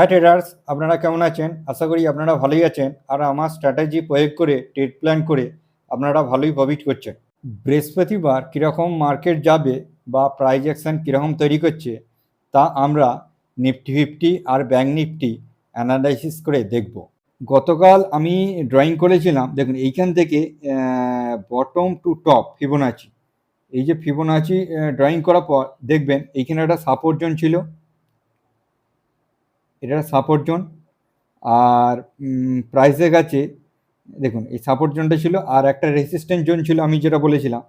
High traders আপনারা কেমন আছেন? আশা করি আপনারা ভালোই আছেন। আর আমার স্ট্র্যাটেজি প্রয়োগ করে ট্রেড প্ল্যান করে, আপনারা ভালোই প্রফিট করছেন। বৃহস্পতিবার কীরকম মার্কেট যাবে বা প্রাইজ অ্যাকশন কীরকম তৈরি করছে, তা আমরা নিফটি ফিফটি আর ব্যাঙ্ক নিফটি অ্যানালাইসিস করে দেখব। গতকাল আমি ড্রয়িং করেছিলাম। দেখুন, এইখান থেকে বটম টু টপ ফিবোনাচি এই যে ফিবোনাচি ড্রয়িং করার পর দেখবেন, এইখানে একটা সাপোর্ট জোন ছিল। এটা সাপোর্ট জোন আর প্রাইসের কাছে, দেখুন, এই সাপোর্ট জোনটা ছিল আর একটা রেসিস্ট্যান্ট জোন ছিল আমি যেটা বলেছিলাম।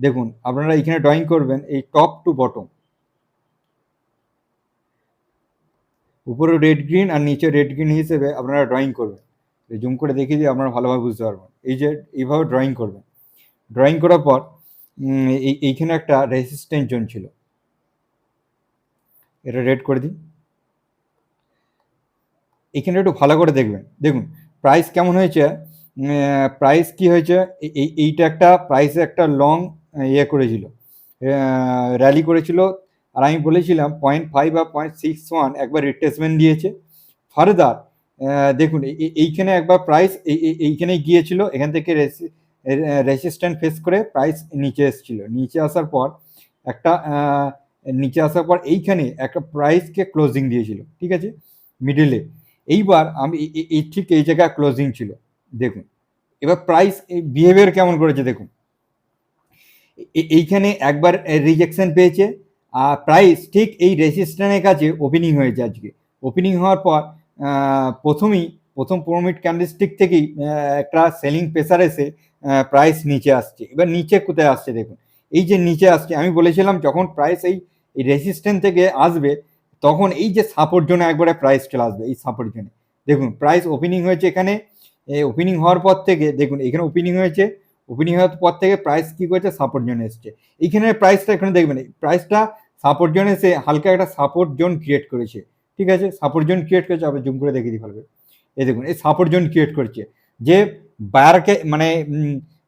দেখুন, আপনারা এখানে ড্রয়িং করবেন এই টপ টু বটম উপরে রেড গ্রিন আর নিচে রেড গ্রিন হিসেবে আপনারা ড্রয়িং করবেন। জুম করে দেখিয়ে দিয়ে আপনারা ভালোভাবে বুঝতে পারবেন। এই যে, এইভাবে ড্রয়িং করবেন। ড্রয়িং করার পর এই, এইখানে একটা রেসিস্ট্যান্ট জোন ছিল। এটা রেড করে দিই এখানে একটু ভালো করে দেখবেন। দেখুন প্রাইস কেমন হয়েছে? প্রাইস কি হয়েছে? এই- এই এইটা একটা প্রাইসে একটা লং ইয়ে করেছিল। র্যালি করেছিল। আর আমি বলেছিলাম পয়েন্ট ফাইভ বা পয়েন্ট সিক্স ওয়ান একবার রিট্রেসমেন্ট দিয়েছে। ফার্দার দেখুন এই- এই- এইখানে একবার প্রাইস এইখানে গিয়েছিল। এখান থেকে রেসিস্ট্যান্ট ফেস করে প্রাইস নিচে এসেছিল। নিচে আসার পর একটা নিচে আসার পর এইখানে একটা প্রাইসকে ক্লোজিং দিয়েছিল। ঠিক আছে? মিডিলে এইবার আমি এই- ঠিক এই জায়গায় ক্লোজিং ছিল। দেখুন, এবার প্রাইস বিহেভিয়ার কেমন করেছে দেখুন। এইখানে একবার রিজেকশন পেয়েছে, আর প্রাইস ঠিক এই রেজিস্ট্যান্টের কাছে ওপেনিং হয়েছে আজকে। ওপেনিং হওয়ার পর প্রথমেই, প্রথম পনেরো মিনিট ক্যান্ডেলস্টিক থেকেই একটা সেলিং প্রেসার এসে প্রাইস নিচে আসছে। এবার নিচে কোথায় আসছে দেখুন। এই যে নিচে আসছে, আমি বলেছিলাম যখন প্রাইস এই রেজিস্ট্যান্ট থেকে আসবে তখন এই যে সাপোর্ট জোনে একবারে প্রাইস চলে আসবে, এই সাপোর্ট জোনে। দেখুন প্রাইস ওপেনিং হয়েছে এখানে ওপেনিং হওয়ার পর থেকে, দেখুন, এখানে ওপেনিং হয়েছে ওপেনিং হওয়ার পর থেকে প্রাইস কি করেছে? সাপোর্ট জোনে এসছে। এইখানে প্রাইসটা এখানে দেখবেন প্রাইসটা সাপোর্ট জোনে এসে হালকা একটা সাপোর্ট জোন ক্রিয়েট করেছে। ঠিক আছে? সাপোর্ট জোন ক্রিয়েট করেছে আপনি জুম করে দেখে দিতে করে। এই দেখুন, এই সাপোর্ট জোন ক্রিয়েট করছে। যে বায়ারকে মানে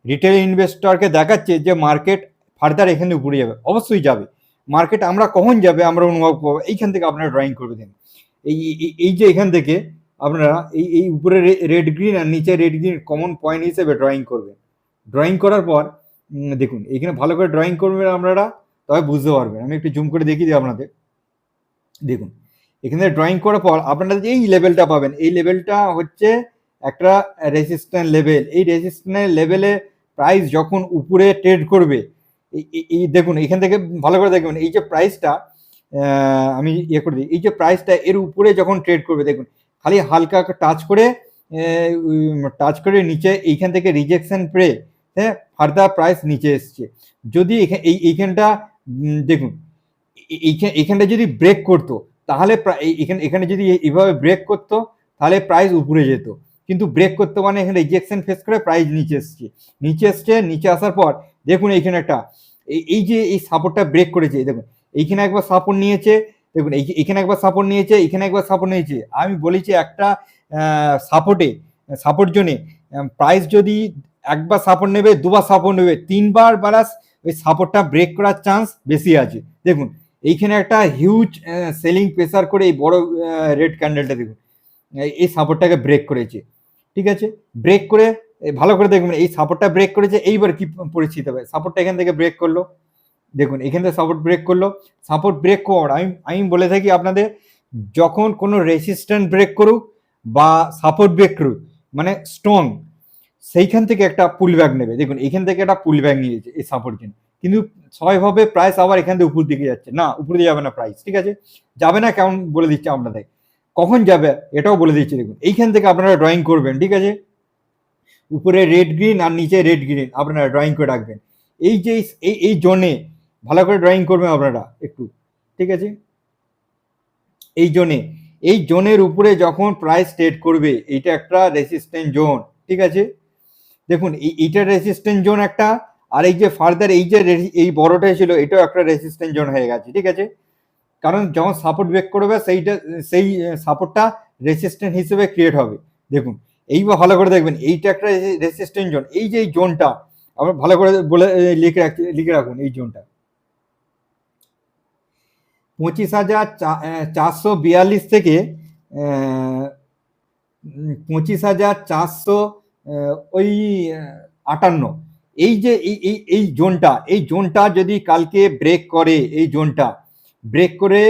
রিটেল ইনভেস্টরকে দেখাচ্ছে যে মার্কেট ফার্দার এখানে উপরে যাবে। অবশ্যই যাবে। মার্কেট আমরা কখন যাবে, আমরা অনুভব করব, এইখান থেকে আপনারা ড্রয়িং করে দিন এই, এই- যে এখান থেকে আপনারা এই এই উপরে রেড গ্রিন আর নিচে রেড গ্রিন কমন পয়েন্ট হিসেবে ড্রয়িং করবেন। ড্রয়িং করার পর দেখুন এখানে ভালো করে ড্রয়িং করবেন আপনারা, তবে বুঝতে পারবেন। আমি একটু জুম করে দেখিয়ে দিই আপনাদের। দেখুন, এখানে ড্রয়িং করার পর আপনারা যে এই লেভেলটা পাবেন, এই লেভেলটা হচ্ছে একটা রেজিস্ট্যান্ট লেভেল এই রেজিস্ট্যান্ট লেভেলে প্রাইস যখন উপরে ট্রেড করবে এই- দেখুন এখান থেকে ভালো করে দেখবেন এই যে প্রাইসটা আমি ইয়ে করে দিই, এই যে প্রাইসটা এর উপরে যখন ট্রেড করবে, দেখুন, খালি হালকা টাচ করে টাচ করে নিচে, এইখান থেকে রিজেকশন পেয়ে হ্যাঁ ফার্দার প্রাইস নিচে এসছে। যদি এই, এইখানটা দেখুন, এ- এইখান এখানটা যদি ব্রেক করতো, তাহলে এখানে এখানে যদি এইভাবে ব্রেক করতো, তাহলে প্রাইস উপরে যেত। কিন্তু ব্রেক করতে মানে এখানে রিজেকশন ফেস করে প্রাইস নিচে এসছে। নিচে এসছে, নিচে আসার পর দেখুন এইখানে একটা, এই যে এই সাপোর্টটা ব্রেক করেছে, দেখুন, এইখানে একবার সাপোর্ট নিয়েছে, দেখুন, এই- এখানে একবার সাপোর্ট নিয়েছে এখানে একবার সাপোর্ট নিয়েছে। আমি বলেছি একটা সাপোর্টে সাপোর্ট জোনে প্রাইস যদি একবার সাপোর্ট নেবে, দুবার সাপোর্ট নেবে, তিনবার বারাস ওই সাপোর্টটা ব্রেক করার চান্স বেশি আছে। দেখুন, এইখানে একটা হিউজ সেলিং প্রেসার করে এই বড় রেড ক্যান্ডেলটা দেখুন, এই- সাপোর্টটাকে ব্রেক করেছে। ঠিক আছে? ব্রেক করে ভালো করে দেখবেন এই সাপোর্টটা ব্রেক করেছে, এইবার কি পরিস্থিতি হবে? সাপোর্টটা এখান থেকে ব্রেক করল। দেখুন, এখান থেকে সাপোর্ট ব্রেক করল। সাপোর্ট ব্রেক কর আমি আমি বলে থাকি আপনাদের, যখন কোনো রেসিস্ট্যান্ট ব্রেক করুক বা সাপোর্ট ব্রেক করুক মানে স্ট্রং সেইখান থেকে একটা পুল ব্যাক নেবে। দেখুন, এখান থেকে একটা পুল ব্যাক নিয়েছে এই সাপোর্ট কিন্তু সবাই ভাবে প্রাইস আবার এখান থেকে উপর দিকে যাচ্ছে। না উপর দিয়ে যাবে না প্রাইস ঠিক আছে? যাবে না কেমন বলে দিচ্ছে আপনাদের। কখন যাবে, এটাও বলে দিচ্ছে। দেখুন, এইখান থেকে আপনারা ড্রয়িং করবেন, ঠিক আছে? উপরে রেড গ্রিন আর নিচে রেড গ্রিন আপনারা ড্রয়িং করে রাখবেন। এই যে, এই এই জোনে ভালো করে ড্রয়িং করবেন আপনারা একটু, ঠিক আছে? এই জোনে এই জোনের উপরে যখন প্রাইস ট্রেড করবে এইটা একটা রেসিস্ট্যান্ট জোন ঠিক আছে? দেখুন, এই, এইটা রেসিস্ট্যান্ট জোন একটা, আর এই যে ফার্দার এই যে এই বড়টা ছিল, এটাও একটা রেসিস্ট্যান্ট জোন হয়ে গেছে, ঠিক আছে? কারণ যখন সাপোর্ট ব্রেক করবে, সেইটা, সেই সাপোর্টটা রেসিস্ট্যান্ট হিসেবে ক্রিয়েট হবে। দেখুন এইবার ভালো করে দেখবেন, এইটা একটা রেসিস্ট্যান্ট জোন এই যে এই জোনটা আবার ভালো করে বলে লিখে রাখ লিখে রাখুন এই জোনটা পঁচিশ হাজার চারশো বিয়াল্লিশ থেকে পঁচিশ হাজার চারশো ওই আটান্ন। এই যে, এই এই জোনটা এই জোনটা যদি কালকে ব্রেক করে, এই জোনটা ব্রেক করে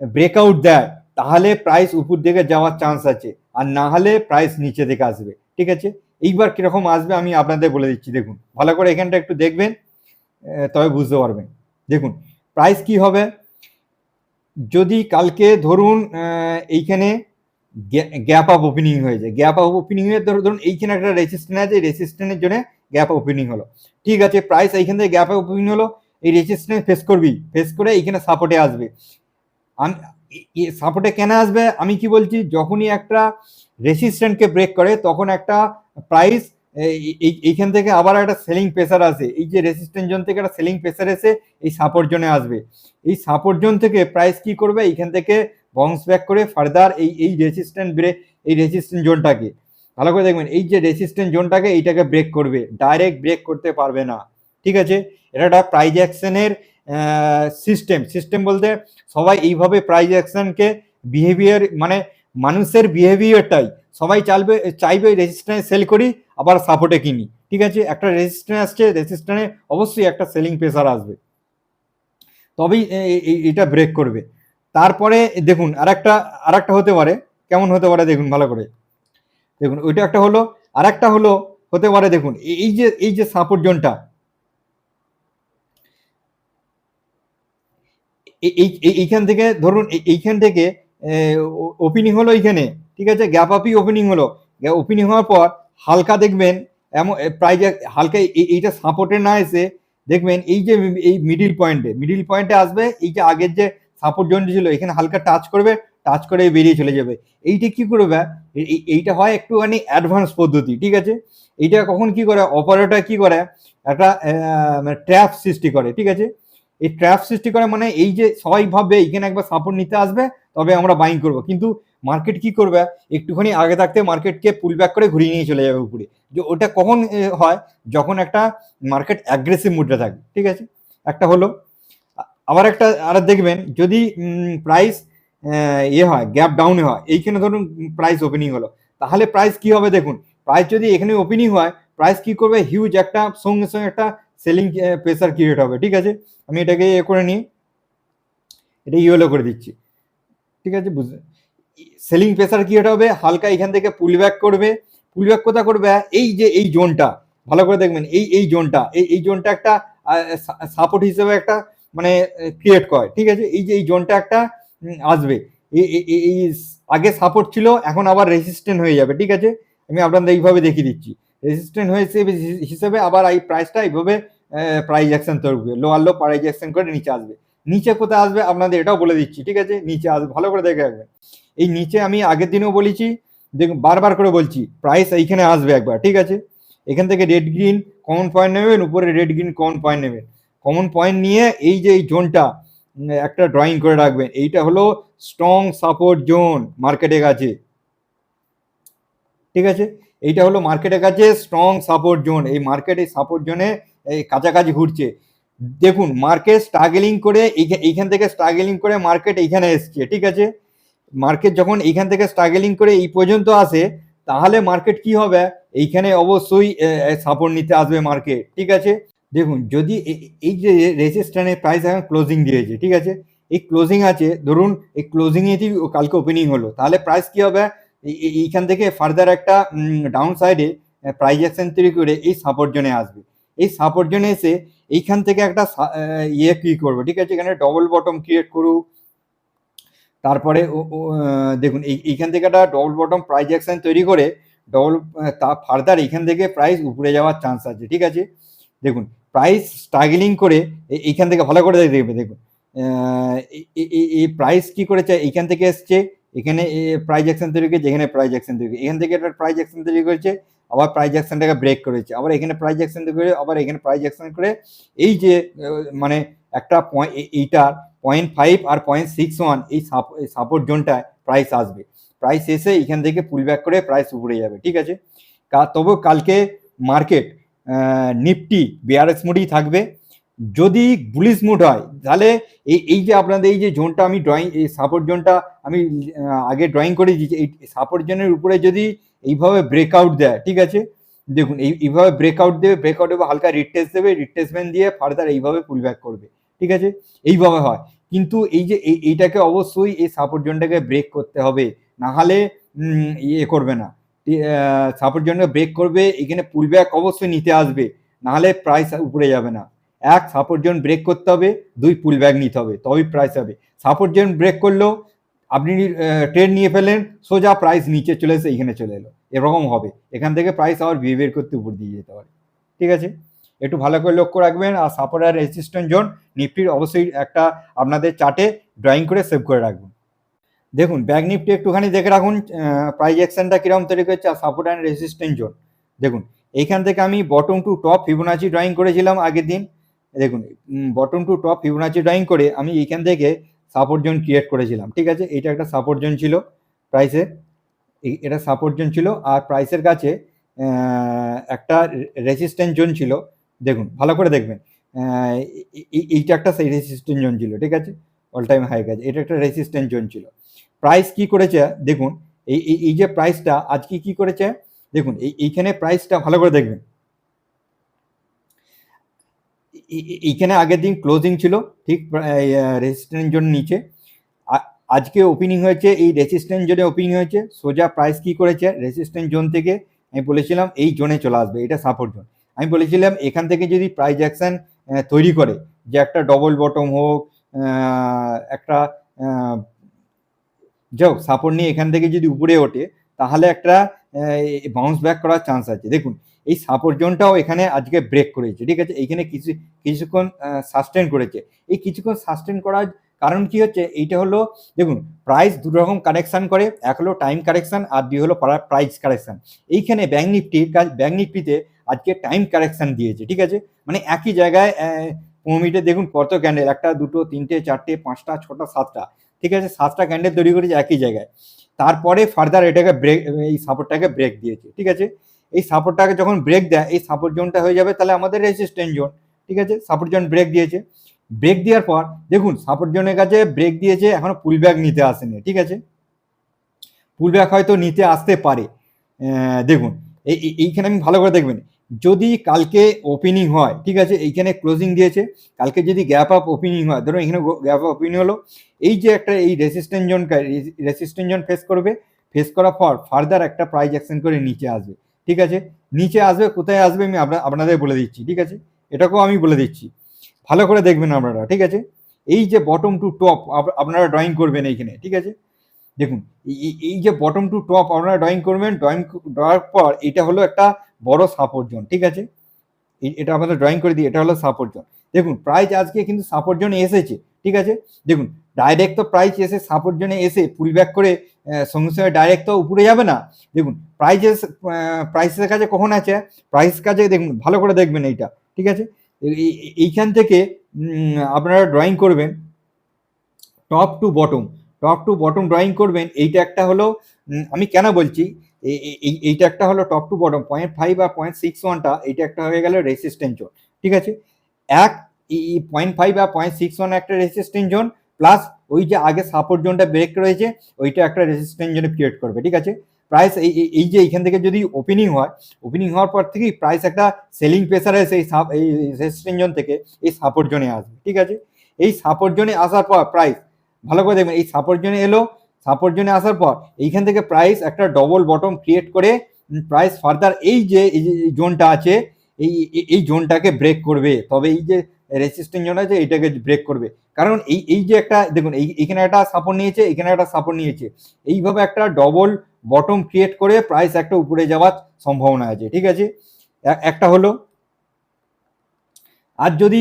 ব্রেকআউট দেয়, তাহলে প্রাইস উপর দিকে যাওয়ার চান্স আছে। আর না হলে প্রাইস নিচে দিকে আসবে, ঠিক আছে? এইবার কীরকম আসবে আমি আপনাদের বলে দিচ্ছি, দেখুন। ভালো করে এখানটা একটু দেখবেন তবে বুঝতে পারবেন। দেখুন প্রাইস কি হবে? যদি কালকে ধরুন এইখানে গ্যাপ আপ ওপেনিং হয়েছে গ্যাপ আপ ওপেনিং হয়ে ধরুন ধরুন এইখানে একটা রেজিস্ট্যান্ট আছে রেজিস্ট্যান্টের জন্য গ্যাপ ওপেনিং হলো। ঠিক আছে প্রাইস এইখান থেকে গ্যাপ ওপেনিং হলো, এই রেজিস্ট্যান্ট ফেস করবি ফেস করে এইখানে সাপোর্টে আসবে। সাপোর্টে কেন আসবে? আমি কি বলছি, যখনই একটা রেসিস্ট্যান্টকে ব্রেক করে, তখন একটা প্রাইস এইখান থেকে আবার একটা সেলিং প্রেসার আসে। এই যে রেসিস্ট্যান্ট জোন থেকে একটা সেলিং প্রেসার এসে এই সাপোর্ট জোনে আসবে। এই সাপোর্ট জোন থেকে প্রাইস কি করবে? এইখান থেকে বাউন্স ব্যাক করে ফার্দার এই এই রেসিস্ট্যান্ট ব্রেক এই রেসিস্ট্যান্ট জোনটাকে ভালো করে দেখবেন, এই যে রেসিস্ট্যান্ট জোনটাকে এইটাকে ব্রেক করবে। ডাইরেক্ট ব্রেক করতে পারবে না। ঠিক আছে? এটা একটা প্রাইজ অ্যাকশনের সিস্টেম সিস্টেম বলতে সবাই এইভাবে প্রাইজ অ্যাকশনকে বিহেভিয়ার মানে মানুষের বিহেভিয়ারটাই সবাই চাইবে চাইবে রেজিস্ট্যান্স সেল করি, আবার সাপোর্টে কিনি। ঠিক আছে? একটা রেজিস্ট্যান্স আসছে রেজিস্ট্যান্সে অবশ্যই একটা সেলিং প্রেসার আসবে। তবেই এটা ব্রেক করবে। তারপরে দেখুন, আরেকটা আরেকটা হতে পারে। কেমন হতে পারে দেখুন, ভালো করে। দেখুন, ওইটা একটা হলো, আরেকটা হলো, হতে পারে দেখুন, এই যে এই যে সাপোর্ট জোনটা এই- এই এই- এইখান থেকে ধরুন, এই- এইখান থেকে ওপেনিং হলো এইখানে ঠিক আছে? গ্যাপ আপই ওপেনিং হলো। ওপেনিং হওয়ার পর হালকা দেখবেন, এমন প্রাইজ হালকা, এই- এইটা সাপোর্টে না এসে দেখবেন, এই যে, এই মিডিল পয়েন্টে মিডিল পয়েন্টে আসবে, এই যে আগের যে সাপোর্ট জোন ছিল, এখানে হালকা টাচ করবে টাচ করে বেরিয়ে চলে যাবে। এইটা কি করবে? এই- এই- এইটা হয় একটুখানি অ্যাডভান্স পদ্ধতি, ঠিক আছে? এইটা কখন কি করে? অপারেটর কি করে? একটা ট্র্যাপ সৃষ্টি করে, ঠিক আছে? এই ট্র্যাপ সৃষ্টি করে মানে এই যে সবাই ভাববে এইখানে একবার সাপোর্ট নিতে আসবে, তবে আমরা বাইং করব। কিন্তু মার্কেট কি করবে? একটুখানি আগে থাকতে মার্কেটকে পুল ব্যাক করে ঘুরিয়ে নিয়ে চলে যাবে উপরে। যে ওটা কখন হয়? যখন একটা মার্কেট অ্যাগ্রেসিভ মুডে থাকে, ঠিক আছে? একটা হলো, আবার একটা আর দেখবেন, যদি প্রাইস ইয়ে হয় গ্যাপ ডাউনে হয়, এইখানে ধরুন প্রাইস ওপেনিং হলো, তাহলে প্রাইস কি হবে দেখুন? প্রাইস যদি এখানে ওপেনিং হয় প্রাইস কি করবে? হিউজ একটা, সঙ্গে সঙ্গে একটা সেলিং প্রেসার ক্রিয়েট হবে, ঠিক আছে? আমি এটাকে এ করে নিই এটা ইয়েলো করে দিচ্ছি। ঠিক আছে? বুঝলে? সেলিং প্রেসার ক্রিয়েট হবে, হালকা এখান থেকে পুল ব্যাক করবে। পুল ব্যাক কোথা করবে? এই যে, এই জোনটা ভালো করে দেখবেন, এই এই জোনটা এই এই জোনটা একটা সাপোর্ট হিসেবে একটা মানে ক্রিয়েট করে, ঠিক আছে? এই যে, এই জোনটা একটা আসবে। এই, আগে সাপোর্ট ছিল, এখন আবার রেসিস্ট্যান্ট হয়ে যাবে, ঠিক আছে? আমি আপনাদের এইভাবে দেখিয়ে দিচ্ছি। রেসিস্ট্যান্ট হয়েছে হিসেবে আবার এই প্রাইসটা এইভাবে প্রাইজ অ্যাকশন তৈরি করবে লোয়ার লো প্রাইজ অ্যাকশন করে নিচে আসবে। নিচে কোথায় আসবে আপনাদের এটাও বলে দিচ্ছি, ঠিক আছে? নিচে আসবে ভালো করে দেখে রাখবেন এই নিচে আমি আগের দিনেও বলেছি, দেখুন, বারবার করে বলছি প্রাইস এইখানে আসবে একবার, ঠিক আছে? এখান থেকে রেড গ্রিন কমন পয়েন্ট নেবেন, উপরে রেড গ্রিন কমন পয়েন্ট নেবেন। কমন পয়েন্ট নিয়ে এই যে এই জোনটা একটা ড্রয়িং করে রাখবেন। এইটা হলো স্ট্রং সাপোর্ট জোন মার্কেটের কাছে। ঠিক আছে? এইটা হলো মার্কেটের কাছে স্ট্রং সাপোর্ট জোন এই মার্কেট এই সাপোর্ট জোনে এই কাছাকাছি ঘুরছে। দেখুন মার্কেট স্ট্রাগলিং করে এইখা- এইখান থেকে স্ট্রাগলিং করে মার্কেট এইখানে এসছে, ঠিক আছে? মার্কেট যখন এইখান থেকে স্ট্রাগলিং করে এই পর্যন্ত আসে, তাহলে মার্কেট কি হবে? এইখানে অবশ্যই সাপোর্ট নিতে আসবে মার্কেট ঠিক আছে? দেখুন, যদি এই যে রেজিস্ট্যান্টের প্রাইস এখন ক্লোজিং দিয়েছে, ঠিক আছে? এই ক্লোজিং আছে, ধরুন, এই ক্লোজিং এ কালকে ওপেনিং হলো, তাহলে প্রাইস কি হবে? এইখান থেকে ফার্দার একটা ডাউন সাইডে প্রাইজ অ্যাকশন তৈরি করে এই সাপোর্ট জোনে আসবে। এই সাপোর্ট জোনে এসে এইখান থেকে একটা ইয়ে কি করবে, ঠিক আছে? এখানে ডবল বটম ক্রিয়েট করুক। তারপরে দেখুন, এই- এইখান থেকে একটা ডবল বটম প্রাইজ অ্যাকশন তৈরি করে ডবল তা ফার্দার এইখান থেকে প্রাইস উপরে যাওয়ার চান্স আছে, ঠিক আছে? দেখুন প্রাইস স্ট্রাগলিং করে এইখান থেকে ভালো করে দেখবে, দেখুন। এই প্রাইস কি করেছে? এইখান থেকে এসছে এখানে প্রাইজ অ্যাকশন তৈরি করেছে, এখানে প্রাইজ অ্যাকশন তৈরি এখান থেকে একটা প্রাইজ অ্যাকশন তৈরি করেছে, আবার প্রাইজ অ্যাকশনটাকে ব্রেক করেছে, আবার এখানে প্রাইজ অ্যাকশন তৈরি করে, আবার এখানে প্রাইজ অ্যাকশন করে। এই যে মানে একটা পয়েন্ট এইটার পয়েন্ট ফাইভ আর পয়েন্ট সিক্স ওয়ান এই সাপোর্ট জোনটায় প্রাইস আসবে। প্রাইস এসে এখান থেকে পুল ব্যাক করে প্রাইস উপরে যাবে, ঠিক আছে? তবু কালকে মার্কেট নিফটি বিআরএস মুডেই থাকবে। যদি বুলিশ মুড হয়, তাহলে এই এই যে আপনাদের, এই যে জোনটা আমি ড্রয়িং এই সাপোর্ট জোনটা আমি আগে ড্রয়িং করে দিয়েছি এই সাপোর্ট জোনের উপরে যদি এইভাবে ব্রেকআউট দেয়, ঠিক আছে? দেখুন, এই, এইভাবে ব্রেকআউট দেবে ব্রেকআউট দেবে হালকা রিটেস্ট দেবে রিটেসমেন্ট দিয়ে ফার্দার এইভাবে পুল ব্যাক করবে, ঠিক আছে? এইভাবে হয়। কিন্তু এই যে, এই- এইটাকে অবশ্যই এই সাপোর্ট জোনটাকে ব্রেক করতে হবে, না হলে ইয়ে করবে না। সাপোর্ট জোনটা ব্রেক করবে, এখানে পুল ব্যাক অবশ্যই নিতে আসবে, না হলে প্রাইস উপরে যাবে না। এক সাপোর্ট জোন ব্রেক করতে হবে, দুই পুল ব্যাগ নিতে হবে, তবেই প্রাইস হবে। সাপোর্ট জোন ব্রেক করল, আপনি ট্রেড নিয়ে ফেলেন, সোজা প্রাইস নিচে চলে এসে এখানে চলে এলো। এরকম হবে। এখান থেকে প্রাইস আবার বিহেভিয়ার করতে উপর দিয়ে যেতে পারে। ঠিক আছে? একটু ভালো করে লক্ষ্য রাখবেন আর সাপোর্ট আর রেজিস্ট্যান্ট জোন নিফটির অবশ্যই একটা আপনাদের চার্টে ড্রয়িং করে সেভ করে রাখবেন। দেখুন ব্যাগ নিফটি একটুখানি দেখে রাখুন প্রাইস অ্যাকশনটা কীরকম তৈরি করছে আর সাপোর্ট অ্যান্ড রেজিস্ট্যান্ট জোন দেখুন এইখান থেকে আমি bottom to top Fibonacci drawing করেছিলাম আগের দিন। দেখুন bottom to top Fibonacci drawing করে আমি এইখান থেকে সাপোর্ট জোন ক্রিয়েট করেছিলাম, ঠিক আছে? এটা একটা সাপোর্ট জোন ছিল প্রাইসের এটা সাপোর্ট জোন ছিল আর প্রাইসের কাছে একটা রেসিস্ট্যান্ট জোন ছিল, দেখুন, ভালো করে দেখবেন এইটা একটা সেই রেসিস্ট্যান্ট জোন ছিল, ঠিক আছে? অল টাইম হাই গেছে এটা একটা রেসিস্ট্যান্ট জোন ছিল। প্রাইস কি করেছে? দেখুন, এই, এই- যে প্রাইসটা আজকে কি করেছে? দেখুন, এই, এইখানে প্রাইসটা ভালো করে দেখবেন এই- এই- এইখানে আগের দিন ক্লোজিং ছিল, ঠিক রেসিস্ট্যান্ট জোন নিচে। আজকে ওপেনিং হয়েছে, এই রেসিস্ট্যান্ট জোনে ওপেনিং হয়েছে। সোজা প্রাইস কি করেছে? রেসিস্ট্যান্ট জোন থেকে আমি বলেছিলাম এই জোনে চলে আসবে, এটা সাপোর্ট জোন। আমি বলেছিলাম এখান থেকে যদি প্রাইস অ্যাকশন তৈরি করে, যে একটা ডবল বটম হোক একটা যাও সাপোর্ট নিয়ে এখান থেকে যদি উপরে ওঠে, তাহলে একটা বাউন্স ব্যাক করার চান্স আছে। দেখুন এই সাপোর্ট জোনটাও এখানে আজকে ব্রেক করেছে, ঠিক আছে? এইখানে কিছু, কিছুক্ষণ সাস্টেন করেছে। এই কিছুক্ষণ সাস্টেন করার কারণ কি হচ্ছে? এইটা হলো, দেখুন প্রাইস দু রকম কারেকশন করে, এক হলো টাইম কারেকশন আর দুই হলো প্রাইস কারেকশন এইখানে ব্যাঙ্ক নিফটির কাজ ব্যাঙ্ক নিফটিতে আজকে টাইম কারেকশন দিয়েছে, ঠিক আছে? মানে একই জায়গায় পনেরো মিনিটে দেখুন কত ক্যান্ডেল একটা, দুটো, তিনটে, চারটে, পাঁচটা, ছটা, সাতটা, ঠিক আছে? সাতটা ক্যান্ডেল তৈরি করেছে একই জায়গায়। তারপরে ফার্দার এটাকে ব্রেক এই সাপোর্টটাকে ব্রেক দিয়েছে, ঠিক আছে? এই সাপোর্টটাকে যখন ব্রেক দেয়, এই সাপোর্ট জোনটা হয়ে যাবে তাহলে আমাদের রেজিস্ট্যান্ট জোন ঠিক আছে? সাপোর্ট জোন ব্রেক দিয়েছে। ব্রেক দেওয়ার পর, দেখুন সাপোর্ট জোনের কাছে ব্রেক দিয়েছে, এখনও পুল ব্যাক নিতে আসেনি, ঠিক আছে? পুল ব্যাক হয়তো নিতে আসতে পারে। দেখুন, এই, এই- এইখানে আমি ভালো করে দেখবেন, যদি কালকে ওপেনিং হয়, ঠিক আছে? এইখানে ক্লোজিং দিয়েছে, কালকে যদি গ্যাপ আপ ওপেনিং হয়, ধরুন এখানে গ্যাপ আপ ওপেনিং হলো, এই যে একটা, এই resistant zone resistant zone face করবে ফেস করার পর ফার্দার একটা প্রাইজ অ্যাকশন করে নিচে আসবে। ঠিক আছে? নিচে আসবে, কোথায় আসবে আমি আপনা- আপনাদের বলে দিচ্ছি, ঠিক আছে? এটাকেও আমি বলে দিচ্ছি। ভালো করে দেখবেন আপনারা, ঠিক আছে? এই যে বটম টু টপ আপনারা ড্রয়িং করবেন এইখানে, ঠিক আছে? দেখুন, এই- যে বটম টু টপ আপনারা ড্রয়িং করবেন ড্রয়িং দেওয়ার পর এটা হলো একটা বড় সাপোর্ট জোন ঠিক আছে? এটা আমাদের ড্রয়িং করে দিই, এটা হলো সাপোর্ট জোন দেখুন প্রাইস আজকে কিন্তু সাপোর্ট জোনে এসেছে, ঠিক আছে? দেখুন ডাইরেক্ট তো প্রাইস এসে সাপোর্ট জোনে এসে পুল ব্যাক করে সঙ্গে সঙ্গে ডাইরেক্ট তো উপরে যাবে না। দেখুন প্রাইজেস প্রাইসের কাছে কখন আছে? প্রাইস কাছে দেখুন, ভালো করে দেখবেন এইটা, ঠিক আছে? এই- এই- এইখান থেকে আপনারা ড্রয়িং করবেন top to bottom top to bottom drawing করবেন, এইটা একটা হলো আমি কেন বলছি? এই- এই- এই- এইটা একটা হলো top to bottom point five বা পয়েন্ট সিক্স ওয়ানটা এইটা একটা হয়ে গেল রেসিস্ট্যান্ট জোন ঠিক আছে? এক পয়েন্ট ফাইভ বা পয়েন্ট সিক্স ওয়ান একটা রেসিস্ট্যান্ট জোন প্লাস ওই যে আগে সাপোর্ট জোনটা ব্রেক রয়েছে, ওইটা একটা রেসিস্ট্যান্ট জোনে ক্রিয়েট করবে, ঠিক আছে? প্রাইস এই, এই- যে এইখান থেকে যদি ওপেনিং হয় ওপেনিং হওয়ার পর থেকেই প্রাইস একটা সেলিং প্রেসারে সেই এই রেসিস্ট্যান্ট জোন থেকে এই সাপোর্ট জোনে আসবে, ঠিক আছে? এই সাপোর্ট জোনে আসার পর প্রাইস ভালো করে দেখবেন, এই সাপোর্ট জোনে এলো সাপোর্ট জোনে আসার পর এইখান থেকে প্রাইস একটা ডবল বটম ক্রিয়েট করে প্রাইস ফার্দার এই যে জোনটা আছে, এই- এই জোনটাকে ব্রেক করবে। তবে এই যে রেসিস্ট্যান্ট জোন আছে এটাকে ব্রেক করবে। কারণ এই এই যে একটা, দেখুন, এই এখানে একটা সাপোর্ট নিয়েছে, এখানে একটা সাপোর্ট নিয়েছে। এইভাবে একটা ডবল বটম ক্রিয়েট করে প্রাইস একটা উপরে যাওয়ার সম্ভাবনা আছে, ঠিক আছে? একটা হলো, আর যদি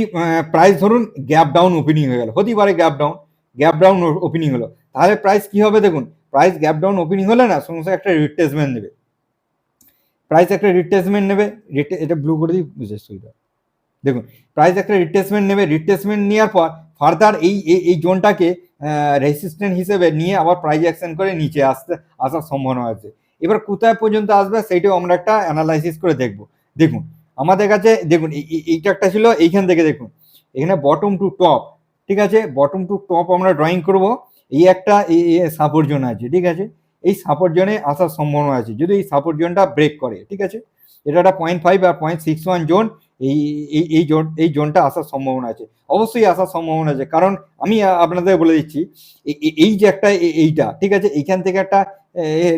প্রাইস ধরুন গ্যাপ ডাউন ওপেনিং হয়ে গেল, হতেই পারে gap down gap down opening হলো। তাহলে প্রাইস কি হবে দেখুন প্রাইস গ্যাপ ডাউন ওপেনিং হলে না সঙ্গে একটা রিট্রেসমেন্ট নেবে প্রাইস একটা রিট্রেসমেন্ট নেবে এটা ব্লু করে দিই বুঝে সুবিধা দেখুন প্রাইস একটা রিট্রেসমেন্ট নেবে রিট্রেসমেন্ট নেওয়ার পর ফার্দার এই, এই- জোনটাকে রেসিস্ট্যান্ট হিসেবে নিয়ে আবার প্রাইস অ্যাকশন করে নিচে আসতে, আসার সম্ভাবনা আছে। এবার কোথায় পর্যন্ত আসবে সেইটাও আমরা একটা অ্যানালাইসিস করে দেখব। দেখুন, আমাদের কাছে, দেখুন, এই- এই- এইটা একটা ছিল, এইখান থেকে দেখুন, এখানে বটম টু টপ ঠিক আছে? বটম টু টপ আমরা ড্রয়িং করব, এই একটা, এই সাপোর্ট জোন আছে, ঠিক আছে? এই সাপোর্ট জোনে আসার সম্ভাবনা আছে, যদি এই সাপোর্ট জোনটা ব্রেক করে, ঠিক আছে? এটা একটা পয়েন্ট ফাইভ আর পয়েন্ট সিক্স ওয়ান জোন এই এই এই জোন, এই জোনটা আসার সম্ভাবনা আছে। অবশ্যই আসার সম্ভাবনা আছে। কারণ আমি আপনাদের বলে দিচ্ছি এই যে একটা এইটা, ঠিক আছে? এইখান থেকে একটা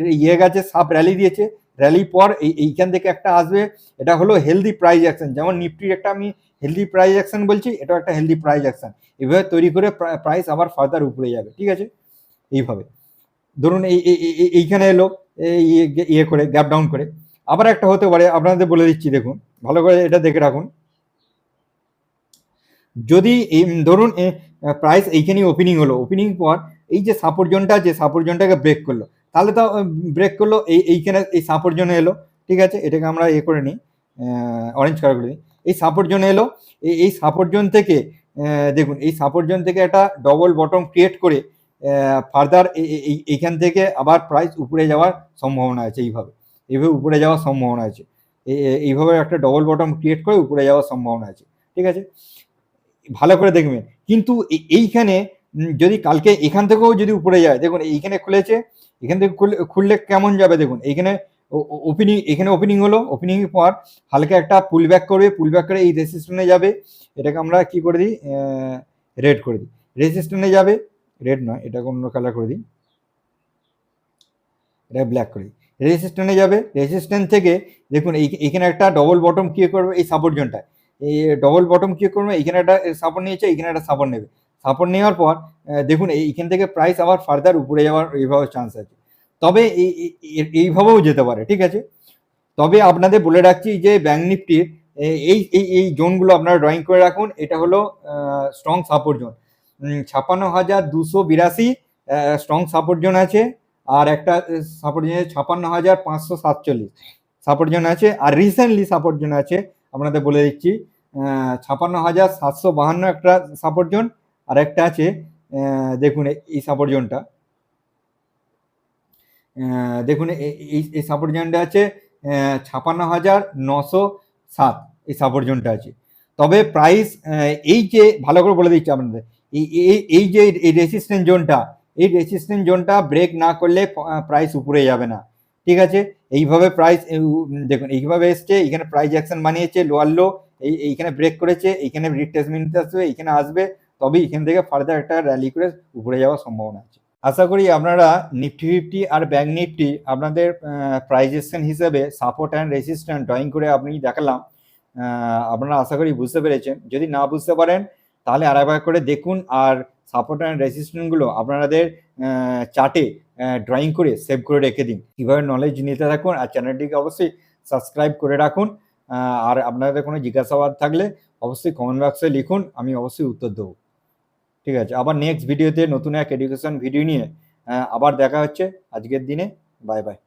ইয়ে গেছে সাপ র্যালি দিয়েছে। র্যালি পর এই, এইখান থেকে একটা আসবে, এটা হলো হেলদি প্রাইজ অ্যাকশন। যেমন নিফটির একটা আমি হেলদি প্রাইজ অ্যাকশন বলছি, এটাও একটা হেলদি প্রাইজ অ্যাকশন। এভাবে তৈরি করে প্রাইস আবার ফার্দার উপরে যাবে, ঠিক আছে? এইভাবে। ধরুন এই- এইখানে এলো ইয়ে- ইয়ে করে, গ্যাপ ডাউন করে। আবার একটা হতে পারে, আপনাদের বলে দিচ্ছি দেখুন, ভালো করে এটা দেখে রাখুন। যদি ধরুন প্রাইস এইখানেই ওপেনিং হলো ওপেনিং পর এই যে সাপোর্ট জোনটা আছে সাপোর্ট জোনটাকে ব্রেক করল, তাহলে তো ব্রেক করল, এই, এইখানে এই সাপোর্ট জোনে এলো, ঠিক আছে? এটাকে আমরা এ করে নিই অরেঞ্জ কালার করে নিই। এই সাপোর্ট জোনে এলো, এই এই সাপোর্ট জোন থেকে দেখুন, এই সাপোর্ট জোন থেকে একটা ডবল বটম ক্রিয়েট করে ফার্দার এইখান থেকে আবার প্রাইস উপরে যাওয়ার সম্ভাবনা আছে এইভাবে। এইভাবে উপরে যাওয়ার সম্ভাবনা আছে। এইভাবে একটা ডবল বটম ক্রিয়েট করে উপরে যাওয়ার সম্ভাবনা আছে। ঠিক আছে? ভালো করে দেখবেন। কিন্তু এইখানে যদি কালকে এখান থেকেও যদি উপরে যায়, দেখুন এইখানে খুলেছে, এখান থেকে খুললে কেমন যাবে দেখুন। এইখানে ওপেনিং এখানে ওপেনিং হলো ওপেনিং পর হালকা একটা পুল ব্যাক করবে পুল ব্যাক করে এই রেসিস্টনে যাবে। এটাকে আমরা কি করে দিই? রেড করে দিই। রেসিস্টনে যাবে রেড নয়, এটাকে অন্য কালার করে দিই। এটা ব্ল্যাক করে দিই। রেসিস্ট্যান্টে যাবে। রেসিস্ট্যান্ট থেকে দেখুন, এই এখানে একটা ডবল বটম কি করবে? এই সাপোর্ট জোনটায় এই ডবল বটম কি করবে? এখানে একটা সাপোর্ট নিয়েছে, এখানে একটা সাপোর্ট নেবে। সাপোর্ট নেওয়ার পর দেখুন, এই- এইখান থেকে প্রাইস আবার ফার্দার উপরে যাওয়ার এইভাবে চান্স আছে। তবে এই- এই- এই- এইভাবেও যেতে পারে, ঠিক আছে? তবে আপনাদের বলে রাখছি যে ব্যাঙ্ক নিফটির এই এই এই জোনগুলো আপনারা ড্রয়িং করে রাখুন। এটা হলো স্ট্রং সাপোর্ট জোন ছাপ্পান্ন হাজার দুশো বিরাশি স্ট্রং সাপোর্ট জোন আছে। আর একটা সাপোর্ট জোন ছাপান্ন হাজার পাঁচশো সাতচল্লিশ সাপোর্ট জোন আছে। আর রিসেন্টলি সাপোর্ট জোন আছে, আপনাদের বলে দিচ্ছি ছাপান্ন হাজার সাতশো বাহান্ন একটা সাপোর্ট জোন। আর একটা আছে দেখুন এই সাপোর্ট জোনটা। দেখুন এই এই সাপোর্ট জোনটা আছে ছাপান্ন হাজার নশো সাত এই সাপোর্ট জোনটা আছে। তবে প্রাইস এই যে, ভালো করে বলে দিচ্ছি আপনাদের, এই, এই- এই যে, এই রেসিস্ট্যান্ট জোনটা এই রেসিস্ট্যান্ট জোনটা ব্রেক না করলে প্রাইস উপরে যাবে না। ঠিক আছে? এইভাবে প্রাইস দেখুন, এইভাবে এসছে এখানে প্রাইস অ্যাকশন বানিয়েছে লোয়ার লো এই, এইখানে ব্রেক করেছে, এইখানে রিট্রেসমেন্ট আসবে, এইখানে আসবে তবে এখান থেকে ফার্দার একটা র্যালি করে উপরে যাওয়ার সম্ভাবনা আছে। আশা করি আপনারা নিফটি ফিফটি আর ব্যাঙ্ক নিফটি আপনাদের প্রাইজেশন হিসেবে সাপোর্ট অ্যান্ড রেসিস্ট্যান্ট ড্রয়িং করে আপনি দেখালাম। আপনারা আশা করি বুঝতে পেরেছেন। যদি না বুঝতে পারেন, তাহলে আর একবার করে দেখুন আর সাপোর্ট অ্যান্ড রেসিস্ট্যান্টগুলো আপনাদের চার্টে ড্রয়িং করে সেভ করে রেখে দিন। কীভাবে নলেজ নিতে থাকুন আর চ্যানেলটিকে অবশ্যই সাবস্ক্রাইব করে রাখুন। আর আপনাদের কোনো জিজ্ঞাসাবাদ থাকলে অবশ্যই কমেন্ট বক্সে লিখুন, আমি অবশ্যই উত্তর দেবো। ঠিক আছে, আবার নেক্সট ভিডিওতে নতুন এক এডুকেশন ভিডিও নিয়ে আবার দেখা হচ্ছে আজকের দিনে। Bye bye